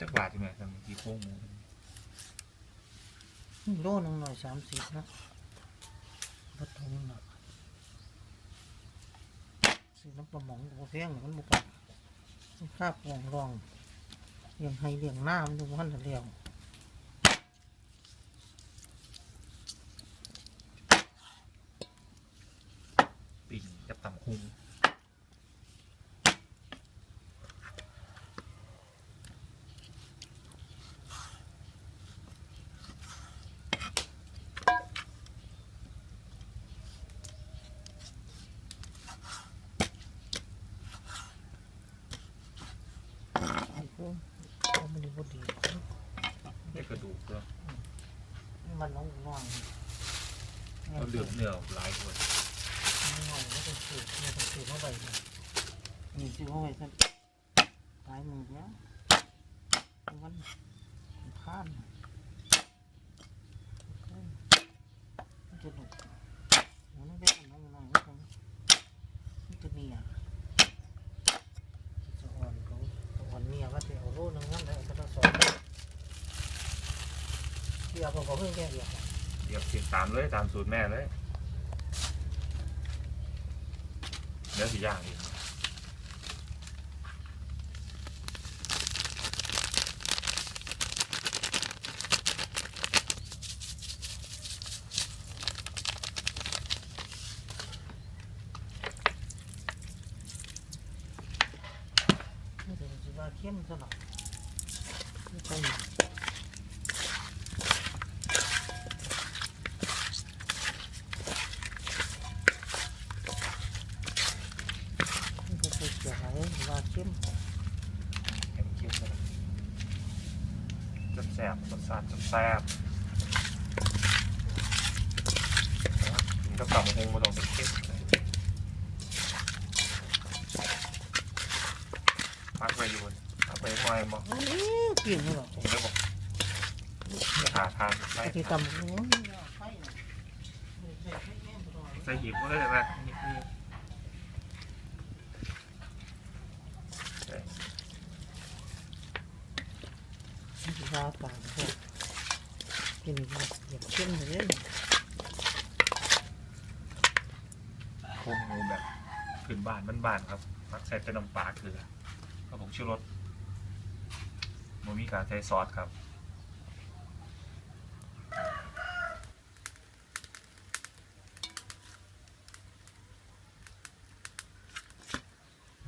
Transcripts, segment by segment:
จักบาทใช่ไหมทำที่โค้งหมูโลหนึงหน่อยสามสิบนะวัดทงนะซื้อน้ำปลาหมองตัวแพงมันบุกค่าปองรองเลี้ยงให้เลี้ยงหน้ามันดูมันละเลี้ยงปิ่งกับตำคุง ไอ้พวกเอา มันดูบดีได้กระดูกด้วยมันน้องน้องก็เลือดเนื้อหลายคนน้องไม่ต้องสืบไม่ต้องสืบเข้าไปเลยนี่สืบเข้าไปสักตายมือแล้วมันข้ามมันจะหนุกมันไม่ได้น้องน้องมันจะมันจะมีอะจะอ่อนเขาอ่อนเมียว่าจะเอาโลนึงนั่นแหละก็ต้องสอน เดี๋ยวผมก็เพิ่งแก้เดียวเดี๋ยวติดตามเลยตามสูตรแม่เลยเนื้อสีย่างอีกไม่ถึงสิว่าเข้มซะหรอกไม่ใช่ไม่ก็ใส่เกลืออะไรว่าเข้ม เค็มเค็มเลย จะแสบรสชาติจะแซ่บถึงกับตำคุงมาลงเป็นเข้มเลยพักไปอยู่พักไปไว้บอกโอ้ยเปลี่ยนเลยหรอผมเลยบอกจะหาทานไปไอ้ที่ตำหัวใส่หิบก็ได้ไหม นี่คือที่ว่าปากพวกกินแบบอย่างเข้มเลยโครงหมูแบบขึ้นบ้านบ้านๆครับมักใส่แต่น้ำปลาเกลือกับผงชูรสโมมีการใช้ซอสครับ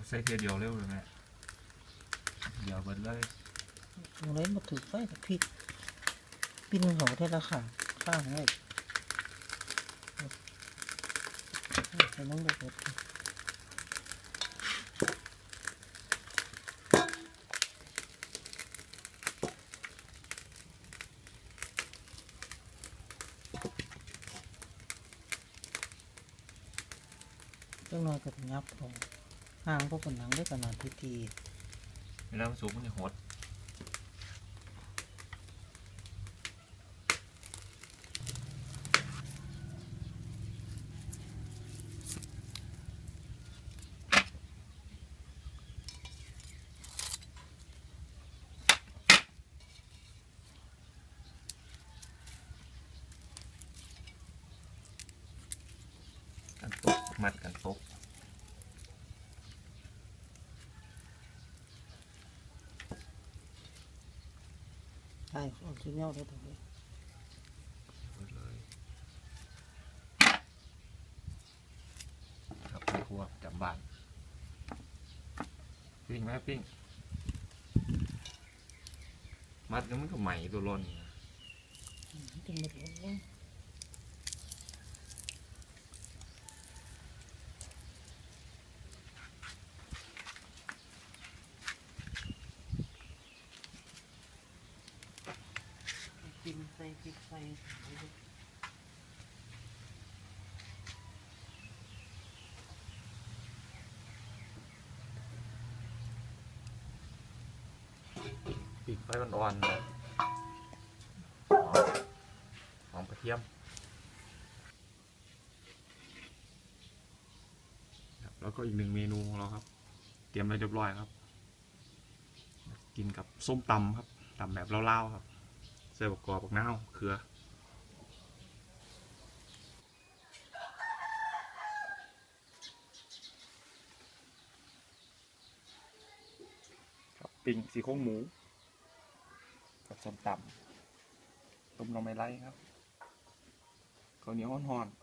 ใส่เทียเดียวเร็วเลยแม่เดี๋ยวเบิดเลย ตรงนี้มาถือไฟกับพริกปิ้นเขาได้ราคาข้างเลยใส่น้ำเดือดจังน้อยก็ต้องยับลงห่างพวกคนหนังได้ขนาดพิธีเวลามันสุกมันจะหด มัดกันตกใช่เอาชิ้นเนี้ยได้ตรงนี้หมดเลยครับไม่ครัวจำบ้านปิ้งไหมปิ้ง มัดแล้วมันก็ใหม่ตัวร้อนนี่นะจึงมาถึงนี้กินใส่พริกใส่ปิ้งไฟอ่อนๆนะหอมกระเทียม แล้วก็อีกหนึ่งเมนูของเราครับ เตรียมไว้เรียบร้อยครับ กินกับส้มตำครับตำแบบเล่าๆครับ ส่บักกอบักนาวเขือปิ้งสีโค้งหมู กับส้มตำต้มลงไม้ไล่ครับข้าวเหนียวห่อนๆ